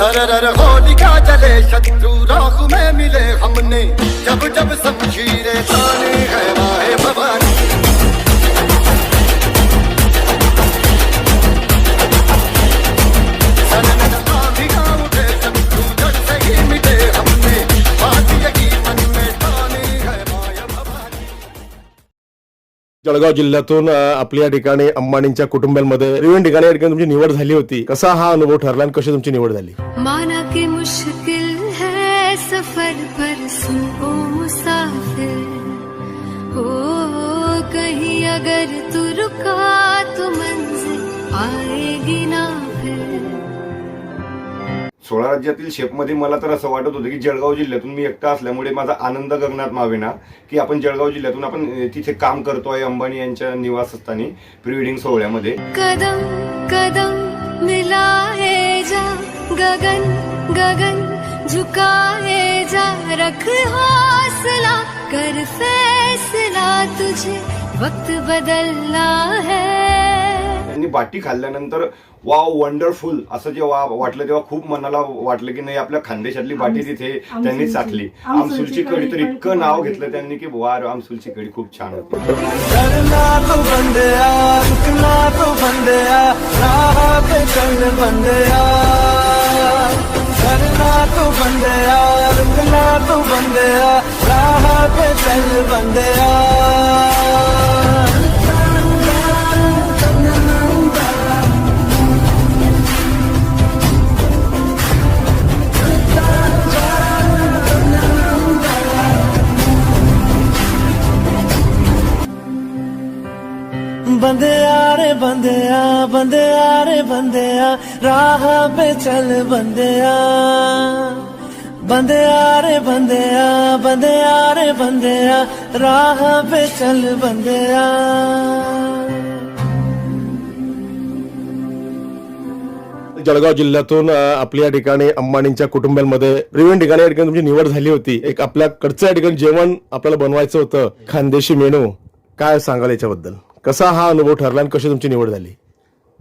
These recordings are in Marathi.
सरर होलिका जले शत्रु राहु में मिले हमने। जब जब शमशीरें ताने है माहे भवानी। जळगाव जिल्ह्यातून आपल्या ठिकाणी अंबानींच्या कुटुंबांमध्ये विविध ठिकाणी या ठिकाणी तुमची निवड झाली होती. कसा हा अनुभव ठरला आणि कशी तुमची निवड झाली? माना की मुश्किल है सफर पर सुनो मुसाफिर। हो कहीं अगर तू रुका तो मंजिल आएगी ना फिर। सोळा राज्यातील शेपमध्ये मला तर असं वाटत होतं की जळगाव जिल्ह्यातून मी एकटा असल्यामुळे माझा आनंद गगनात मावेना की आपण जळगाव जिल्ह्यातून आपण तिथे काम करतोय अंबानी यांच्या निवासस्थानी प्री वेडिंग सोहळ्यामध्ये. कदम कदम मिलाए जा गगन गगन झुकाए जा रख हौसला कर फैसला तुझे वक्त बदलना है। बाटी खाल्ल्यानंतर वाव वंडरफुल असं जेव्हा वाटलं तेव्हा खूप मनाला वाटलं की नाही आपल्या खानदेशातली बाटी तिथे त्यांनी चाखली आमसूलची कढी तर इतकं नाव घेतलं त्यांनी की वा आमसूलची कढी खूप छान होती. ਬੰਦਿਆ ਰੇ ਬੰਦਿਆ ਬੰਦਿਆ ਰੇ ਬੰਦਿਆ ਰਾਹ 'ਤੇ चल ਬੰਦਿਆ ਬੰਦਿਆ ਰੇ ਬੰਦਿਆ ਬੰਦਿਆ ਰੇ ਬੰਦਿਆ राह 'ਤੇ चल ਬੰਦਿਆ जळगाव जिल्ह्यातून आपल्या ठिकाणी अंबानींच्या कुटुंबांमध्ये विविध ठिकाणी या ठिकाणी तुमची निवड झाली होती. एक आपल्या कडच्या ठिकाणी जेवण आपल्याला बनवायचं होतं. खानदेशी मेनू. काय सांगाल याच्याबद्दल? कसा हा अनुभव ठरला आणि कशी तुमची निवड झाली?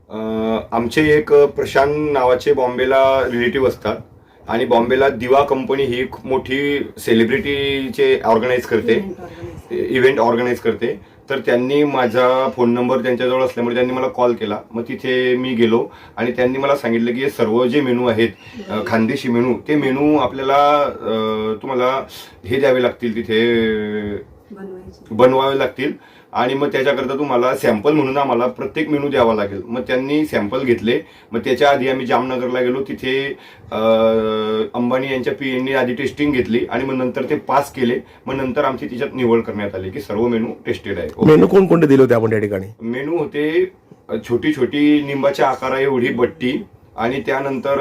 अं, आमचे एक प्रशांत नावाचे बॉम्बेला रिलेटिव्ह असतात आणि बॉम्बेला दिवा कंपनी ही खूप मोठी सेलिब्रिटीचे ऑर्गनाईज करते इव्हेंट ऑर्गनाईज करते. तर त्यांनी माझा फोन नंबर त्यांच्याजवळ असल्यामुळे त्यांनी मला कॉल केला. मग तिथे मी गेलो आणि त्यांनी मला सांगितलं की हे सर्व जे मेनू आहेत अं, खानदेशी मेनू ते मेनू आपल्याला अं, तुम्हाला हे द्यावे लागतील तिथे बनवावे लागतील. आणि मग त्याच्याकरता तुम्हाला सॅम्पल म्हणून आम्हाला प्रत्येक मेनू द्यावा लागेल. मग त्यांनी सॅम्पल घेतले. मग त्याच्या आधी आम्ही जामनगरला गेलो. तिथे अं, अंबानी यांच्या पीएननी आधी टेस्टिंग घेतली. आणि मग नंतर ते पास केले. मग नंतर आमची तिच्यात निवड करण्यात आली की सर्व मेनू टेस्टेड आहे. मेनू कोणकोणते दिले होते आपण त्या ठिकाणी? मेनू होते छोटी छोटी निंबाच्या आकारा एवढी बट्टी आणि त्यानंतर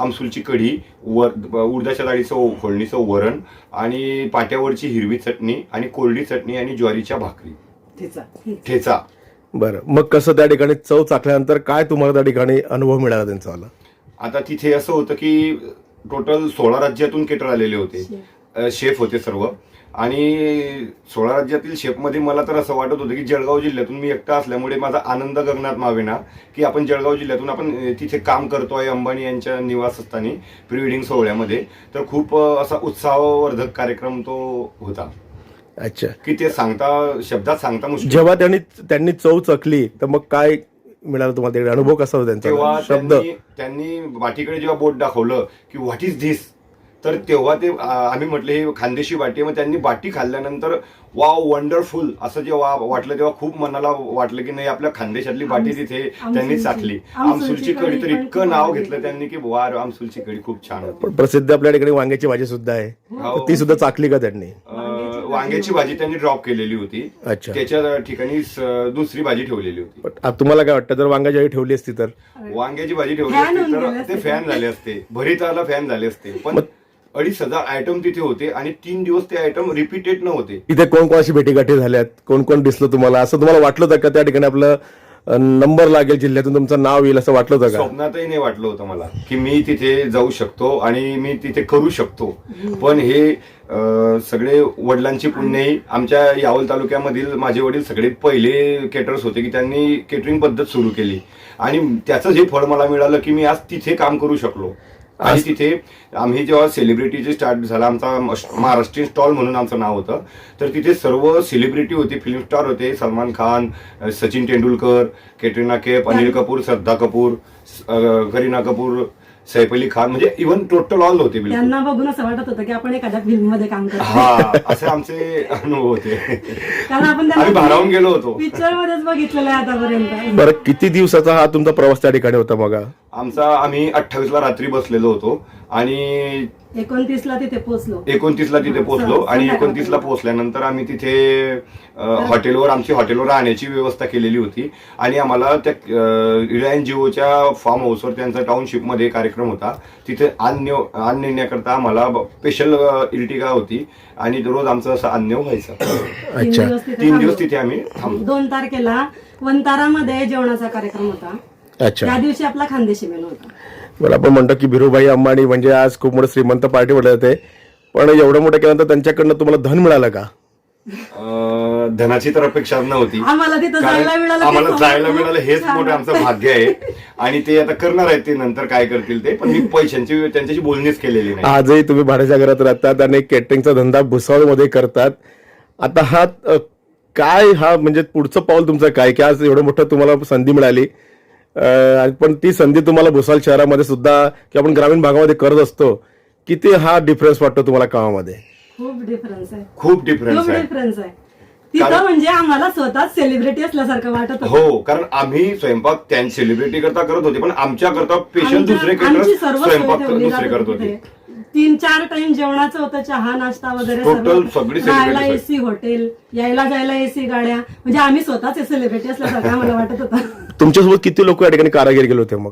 आमसूलची कढी वर उडदाच्या डाळीचं फोडणीचं वरण आणि पाट्यावरची हिरवी चटणी आणि कोरडी चटणी आणि ज्वारीच्या भाकरी. ठेचा. बरं. मग कसं त्या ठिकाणी चव चाकल्यानंतर काय तुम्हाला त्या ठिकाणी अनुभव मिळाला त्यांचा वाला आता तिथे असं होतं की टोटल सोळा राज्यातून केटर आलेले होते. शेफ होते सर्व. आणि सोळा राज्यातील शेफमध्ये मला तर असं वाटत होतं की जळगाव जिल्ह्यातून मी एकटा असल्यामुळे माझा आनंद गगनात मावेना की आपण जळगाव जिल्ह्यातून आपण तिथे काम करतोय अंबानी यांच्या निवासस्थानी प्री वेडिंग सोहळ्यामध्ये. तर खूप असा उत्साहवर्धक कार्यक्रम तो होता. अच्छा. की ते सांगता शब्दात सांगता मुश्किल. जेव्हा त्यांनी त्यांनी चव चकली तर मग काय मिळालं तुम्हाला? अनुभव कसा होता तेव्हा त्यांचा शब्द? त्यांनी बाटीकडे जेव्हा बोट दाखवलं की व्हॉट इज धिस तर तेव्हा ते आम्ही म्हटलं हे खानदेशी बाटी. मग त्यांनी बाटी खाल्ल्यानंतर वाव वंडरफुल असं जेव्हा वाटलं तेव्हा खूप मनाला वाटलं की नाही आपल्या खानदेशातली बाटी तिथे त्यांनी चाखली आमसूलची कढी तर इतकं नाव घेतलं त्यांनी की वा आमसूलची कढी खूप छान होती. पण प्रसिद्ध आपल्या ठिकाणी वांग्याची भाजी सुद्धा आहे. हो. ती सुद्धा चाकली का त्यांनी? वांग्याची भाजी. त्यांनी ड्रॉप केलेली होती. अच्छा. त्याच्या ठिकाणी दुसरी भाजी ठेवलेली होती. तुम्हाला काय वाटतं? जर वांग्याची भाजी ठेवली असती तर? वांग्याची भाजी ठेवली असती तर ते फॅन झाले असते. भरिताला फॅन झाले असते. पण अडीच हजार आयटम तिथे होते आणि तीन दिवस ते आयटम रिपीटेड न होते. इथे कोण कोणाशी भेटीगाठी झाल्यात? कोण कोण दिसलं तुम्हाला? असं तुम्हाला वाटलं होतं का त्या ठिकाणी आपलं नंबर लागेल जिल्ह्यातून तुमचं नाव येईल असं वाटलं होतं का? स्वप्नातही नाही वाटलं होतं मला की मी तिथे जाऊ शकतो आणि मी तिथे करू शकतो. पण हे अं, सगळे वडिलांची पुण्यही आमच्या यावल तालुक्यामधील माझे वडील सगळे पहिले केटर्स होते की त्यांनी केटरिंग पद्धत सुरू केली. आणि त्याचं जे फळ मला मिळालं की मी आज तिथे काम करू शकलो. आणि तिथे आम्ही जेव्हा सेलिब्रिटीचे स्टार्ट झाला आमचा महाराष्ट्रीयन स्टॉल म्हणून आमचं नाव होतं तर तिथे सर्व सेलिब्रिटी होते फिल्म स्टार होते सलमान खान सचिन तेंडुलकर कॅटरीना कैफ अनिल कपूर श्रद्धा कपूर करीना कपूर सैफ अली खान म्हणजे इव्हन टोटल ऑल होते त्यांना बघून असं वाटत होतं की आपण एखाद्या फिल्ममध्ये काम करतो हा असे आमचे अनुभव होते. कारण आपण आम्ही भारावून गेलो होतो. पिक्चर मध्येच बघितलेलं आहे आतापर्यंत. बरं किती दिवसाचा हा तुमचा प्रवास त्या ठिकाणी होता मग आमचा आम्ही अठ्ठावीस ला रात्री बसलेलो होतो आणि एकोणतीस ला तिथे पोहोचलो एकोणतीस ला तिथे पोहोचलो आणि संध्याकाळपर्यंत. एकोणतीस ला पोहोचल्यानंतर आम्ही तिथे हॉटेलवर आमची हॉटेलवर राहण्याची व्यवस्था केलेली होती आणि आम्हाला त्या रिलायन्स जिओच्या फार्म हाऊसवर त्यांचा टाउनशिपमध्ये कार्यक्रम होता तिथे अन्न अन्न नेण्याकरता आम्हाला स्पेशल इर्टिगा होती आणि रोज आमचं असं अन्न व्हायचं तीन अच्छा. दिवस तिथे तीन दिवस थांबलो. तिथे आम्ही थांबलो दोन तारखेला वंतारामध्ये जेवणाचा कार्यक्रम होता अच्छा. त्या दिवशी आपला खानदेशी मेनू होता. बरं आपण म्हणतो की भिरूभाई अंबानी म्हणजे आज खूप मोठं श्रीमंत पार्टी म्हटलं जाते पण एवढं मोठं केल्यानंतर त्यांच्याकडनं तुम्हाला धन मिळालं का? अ, धनाची तर अपेक्षा नव्हती. आम्हाला तिथं कारण जायला मिळालं ते आम्हाला खूप जायला मिळालं हेच मोठं आमचं भाग्य आहे. आणि ते आता करणार आहेत ते नंतर काय करतील ते पण मी पैशांची त्यांच्याशी बोलणीच केलेली नाही. आजही तुम्ही भाड्याच्या घरात राहतात आणि केटरिंगचा धंदा भुसावळमध्ये करतात. आता हा अ, काय हा म्हणजे पुढचं पाऊल तुमचं काय? की आज एवढं मोठं तुम्हाला संधी मिळाली. पण ती संधी तुम्हाला भुसावळ शहरामध्ये सुद्धा किंवा आपण ग्रामीण भागामध्ये करत असतो किती हा डिफरन्स वाटतो तुम्हाला कामामध्ये? खूप डिफरन्स आहे. खूप डिफरन्स खूप आहे. डिफरन्स आहे. तिथं म्हणजे आम्हाला स्वतः सेलिब्रिटी असल्यासारखं वाटत होतं. हो कारण आम्ही स्वयंपाक त्या सेलिब्रिटी करता करत होते पण आमच्या करता पेशंट आमच्या- दुसरे आमची केटर सर्व सोय स्वयंपाक दुसरे करत होती. तीन चार टाइम जेवणाचं होतं चहा नाश्ता वगैरे Total सर्व. राहायला एसी हॉटेल यायला जायला एसी गाड्या. म्हणजे आम्ही स्वतःच सेलिब्रिटी असल्यासारखं आम्हाला वाटत होतं. तुमच्यासोबत किती लोक या ठिकाणी कारागीर गेले होते मग?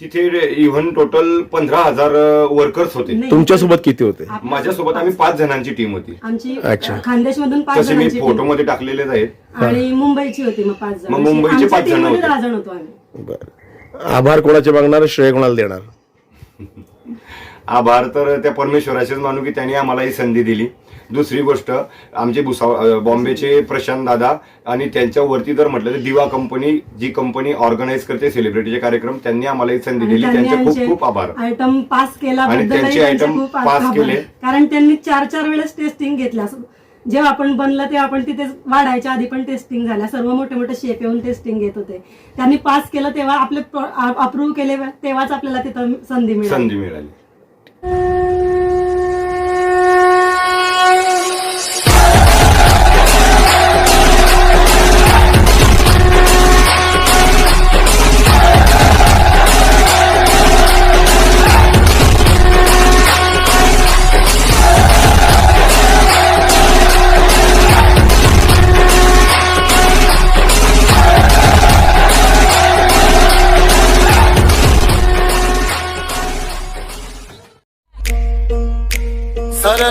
तिथे इव्हन टोटल पंधरा हजार वर्कर्स होते. नाही. तुमच्यासोबत किती होते? माझ्यासोबत आम्ही पाच जणांची टीम होती. आमची अच्छा. खानदेश मधून पाच तसे मी जणांची फोटो team. मध्ये टाकलेलेच आहेत. आणि मुंबईची होती मग पाच जण. मग मुंबईचे पाच जण होते. दहा जण होतो आम्ही. बरं. आभार कोणाचे मागणार? श्रेय कोणाला देणार? आभार. तर त्या परमेश्वराचेच मानू की त्यांनी आम्हाला ही संधी दिली. दुसरी गोष्ट आमचे भुसाव बॉम्बेचे प्रशांत दादा आणि त्यांच्या वरती जर म्हटलं तर दिवा कंपनी जी कंपनी ऑर्गनाईज करते सेलिब्रिटीचे कार्यक्रम त्यांनी आम्हाला ही संधी दिली. त्यांचे खूप खूप आभार. आयटम पास केला आणि त्यांचे pass आभार. केले. कारण त्यांनी चार चार वेळेस टेस्टिंग घेतल्या जेव्हा आपण बनलं तेव्हा आपण तिथे वाढायच्या आधी पण टेस्टिंग झाल्या. सर्व मोठे मोठे शेप येऊन टेस्टिंग घेत होते. त्यांनी पास केलं तेव्हा आपले अप्रूव्ह केले तेव्हाच आपल्याला तिथं संधी मिळाली. संधी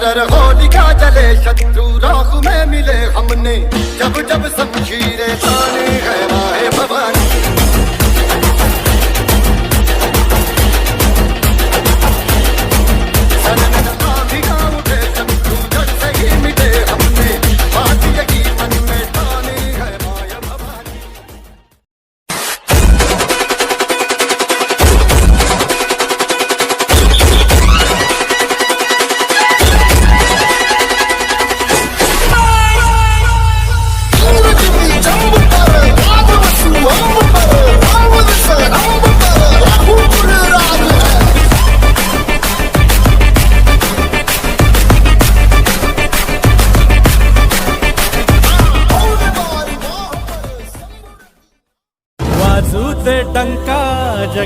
मिळाली सरर होलिका जले शत्रु राहु में मिले हमने। जब जब शमशीरें ताने